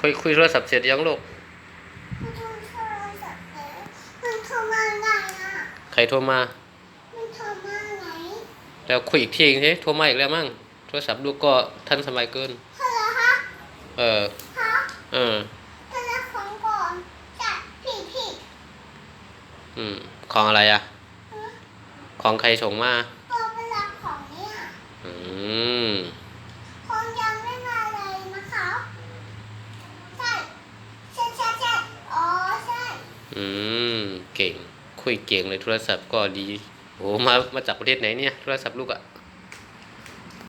คุยคุยโทรศัพท์เสร็จยังลูกมันโทรโทรศัพท์แล้วมันโทรมาไงอะใครโทรมามันโทรมาไหนแล้วคุยอีกทีใช่โทรมาอีกแล้วมั้งโทรศัพท์ลูกก็ทันสมัยเกินฮัลโหลฮะเออฮะเออโทรของก่อนจัดพี่พี่อืมของอะไรอะของใครส่งมาตัวเวลาของเนี่ยอืม คนยังไม่มาเลยนะคะใช่ใช่ใช่ใช่อ๋อใช่ อืม เก่ง คุยเก่งเลยโทรศัพท์ก็ดีโอ้มา มาจากประเทศไหนเนี่ย โทรศัพท์ลูกอะ